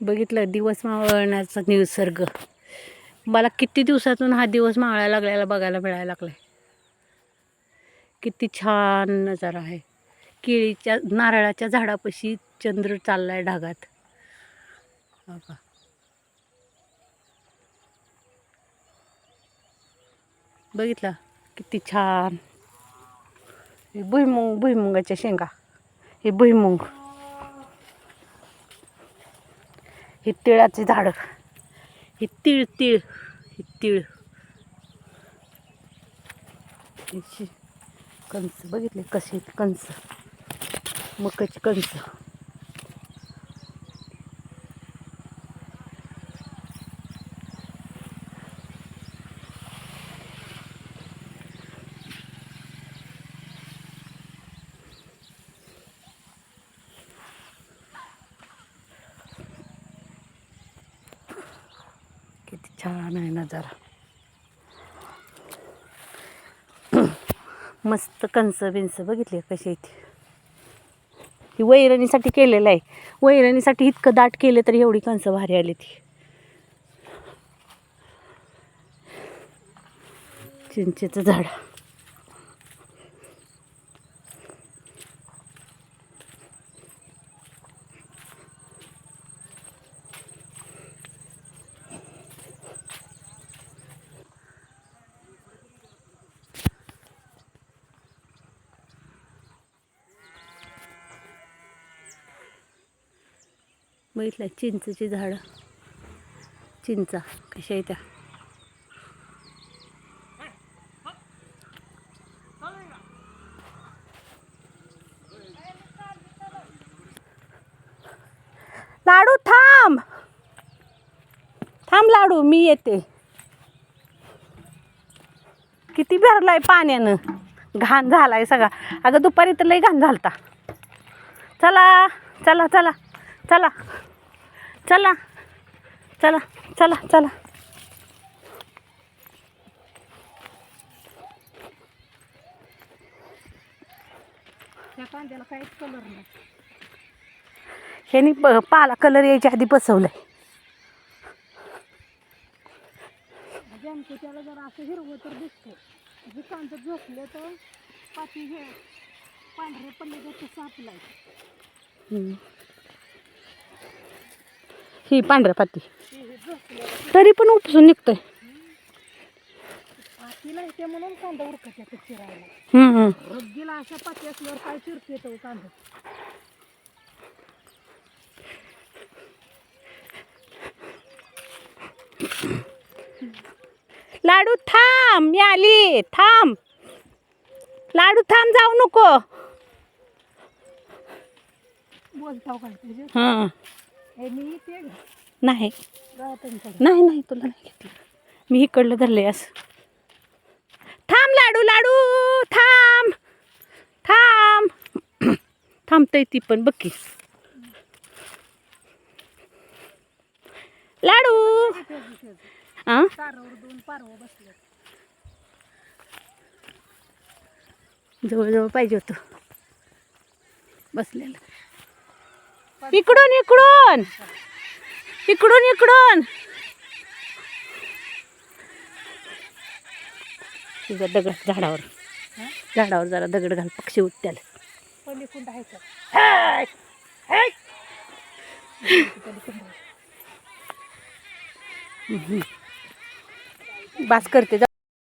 बघितलं दिवस मावळण्याचा निसर्ग. मला किती दिवसातून हा दिवस मावळायला लागलेला बघायला मिळायला लागलाय. किती छान नजारा आहे. केळीच्या नारळाच्या झाडापाशी चंद्र चाललाय ढगात. ढागात का बघितलं? किती छान. हे भुईमुंग भुईमुंगाच्या शेंगा. हे भुईमुंग. ही तिळाचे झाड. ही तीळ तीळ ही तीळ. कंस बघितले कसे कंस मकाची कंस किती छान आहे नजारा मस्त कंस बिंस बघितले कसे आहेत ही वैरणीसाठी केलेलं आहे. वैरणीसाठी इतकं दाट केलं तरी एवढी कंस भारी आली ती. चिंचेचं झाड. बघितलं चिंचची झाडं. चिंचा कशा आहे त्या? लाडू थांब. थांब लाडू मी येते. किती भरलाय पाण्यानं. घाण झालाय सगळा. अगं दुपारी तर लई घाण झालता. चला चला चला चला. चला. चला चला चला. कांद्याला काहीच कलर नाही. ह्यानी पाला कलर यायच्या आधी बसवलंय. जमते त्याला जर असं हिरवं तर दिसतं जे कांदा झोपले तर पाती हे पांढरे पडले तर तसं आपलाय हम्म. ही पांढऱ्या पाती. तरी पण उपसून निघतोय. पातीला येते म्हणून कांदा उरकत येतो चिरायला. हम्म. रग्गीला अशा पाती असल्यावर काय चिरते येतो कांदा? लाडू थांब मी आली. थांब. लाडू थांब जाऊ नको. बोलताव काय हां. नाही. नाही नाही तुला नाही घेतलं. मी इकडलं धरले असं. थांब लाडू लाडू. थांब. थांब. थांबतय ती पण बघ की. लाडू. आ? जवळजवळ पाहिजे होतं. बसलेलं. इकडून इकडून. इकडून इकडून. तुझा दगड झाडावर. झाडावर जरा दगड घाल पक्षी उठत्याला. बास करते